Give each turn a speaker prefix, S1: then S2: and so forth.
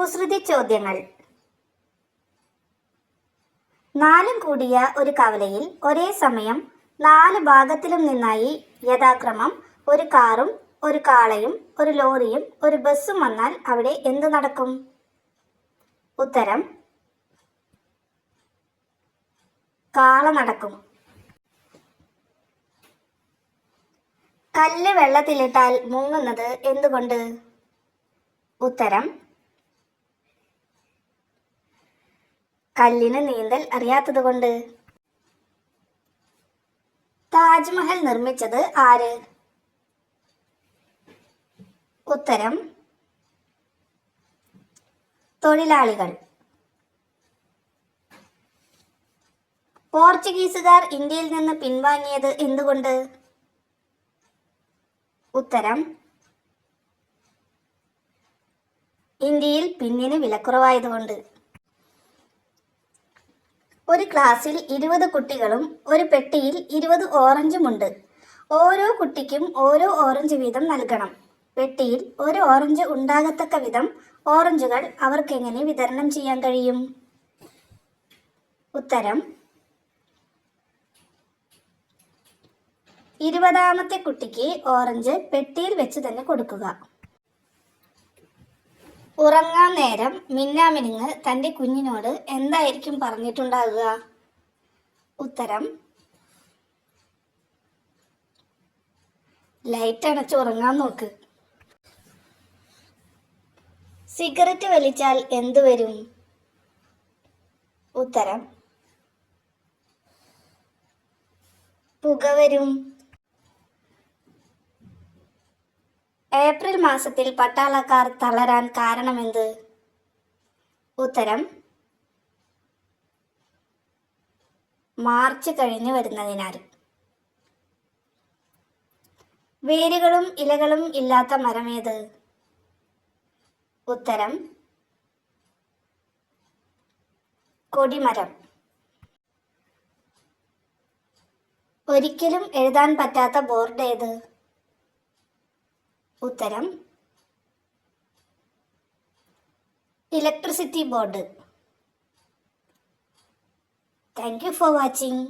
S1: കുസൃതി ചോദ്യങ്ങൾ. നാലും കൂടിയ ഒരു കവലയിൽ ഒരേ സമയം നാല് ഭാഗത്തിലും നിന്നായി യഥാക്രമം ഒരു കാറും ഒരു കാളയും ഒരു ലോറിയും ഒരു ബസ്സും വന്നാൽ അവിടെ എന്തു നടക്കും? ഉത്തരം കാള നടക്കും. കല്ല് വെള്ളത്തിലിട്ടാൽ മുങ്ങുന്നത് എന്തുകൊണ്ട്? ഉത്തരം കല്ലിന് നീന്തൽ അറിയാത്തതുകൊണ്ട് താജ്മഹൽ നിർമ്മിച്ചത് ആര്? ഉത്തരം തൊഴിലാളികൾ. പോർച്ചുഗീസുകാർ ഇന്ത്യയിൽ നിന്ന് പിൻവാങ്ങിയത് എന്തുകൊണ്ട്? ഉത്തരം ഇന്ത്യയിൽ പിന്നിന് വിലക്കുറവായതുകൊണ്ട്. ഒരു ക്ലാസ്സിൽ ഇരുപത് കുട്ടികളും ഒരു പെട്ടിയിൽ ഇരുപത് ഓറഞ്ചുമുണ്ട് ഓരോ കുട്ടിക്കും ഓരോ ഓറഞ്ച് വീതം നൽകണം. പെട്ടിയിൽ ഒരു ഓറഞ്ച് ഉണ്ടാകത്തക്ക വിധം ഓറഞ്ചുകൾ അവർക്കെങ്ങനെ വിതരണം ചെയ്യാൻ കഴിയും? ഉത്തരം ഇരുപതാമത്തെ കുട്ടിക്ക് ഓറഞ്ച് പെട്ടിയിൽ വെച്ച് തന്നെ കൊടുക്കുക. ഉറങ്ങാൻ നേരം മിന്നാമിനുങ്ങ് തന്റെ കുഞ്ഞിനോട് എന്തായിരിക്കും പറഞ്ഞിട്ടുണ്ടാകുക ഉത്തരം ലൈറ്റ് അണച്ച് ഉറങ്ങാൻ നോക്ക്. സിഗരറ്റ് വലിച്ചാൽ എന്തു വരും? ഉത്തരം പുക വരും. ഏപ്രിൽ മാസത്തിൽ പട്ടാളക്കാർ തളരാൻ കാരണമെന്ത്? ഉത്തരം മാർച്ച് കഴിഞ്ഞു വരുന്നതിനാൽ. വേരുകളും ഇലകളും ഇല്ലാത്ത മരമേത് ഉത്തരം കൊടിമരം. ഒരിക്കലും എഴുതാൻ പറ്റാത്ത ബോർഡ് ഏത്? ഉത്തരം electricity board thank you for watching